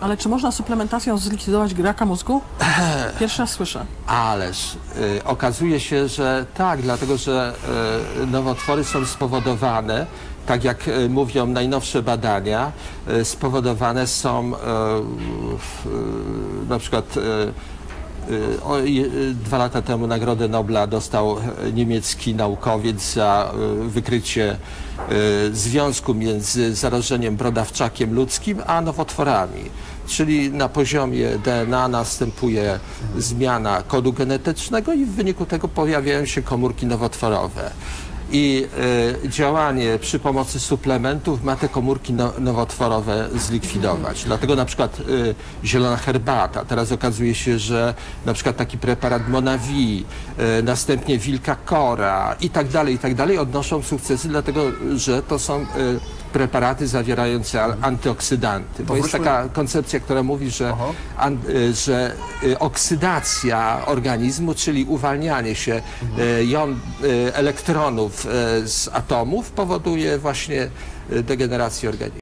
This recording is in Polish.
Ale czy można suplementacją zlikwidować raka mózgu? Pierwszy raz słyszę. Ależ y, okazuje się, że tak, dlatego że y, nowotwory są spowodowane, tak jak y, mówią najnowsze badania, y, spowodowane są y, y, na przykład dwa lata temu Nagrodę Nobla dostał y, niemiecki naukowiec za y, wykrycie y, związku między zarażeniem brodawczakiem ludzkim a nowotworami. Czyli na poziomie DNA następuje zmiana kodu genetycznego i w wyniku tego pojawiają się komórki nowotworowe. I y, działanie przy pomocy suplementów ma te komórki no, nowotworowe zlikwidować. Dlatego na przykład y, zielona herbata. Teraz okazuje się, że na przykład taki preparat Monavi, y, następnie wilka kora i tak dalej, i tak dalej odnoszą sukcesy, dlatego że to są preparaty zawierające a- antyooksydanty. Bo jest taka koncepcja, która mówi, że, an, że oksydacja organizmu, czyli uwalnianie się y, jon, elektronów z atomów powoduje właśnie y, degenerację organizmu.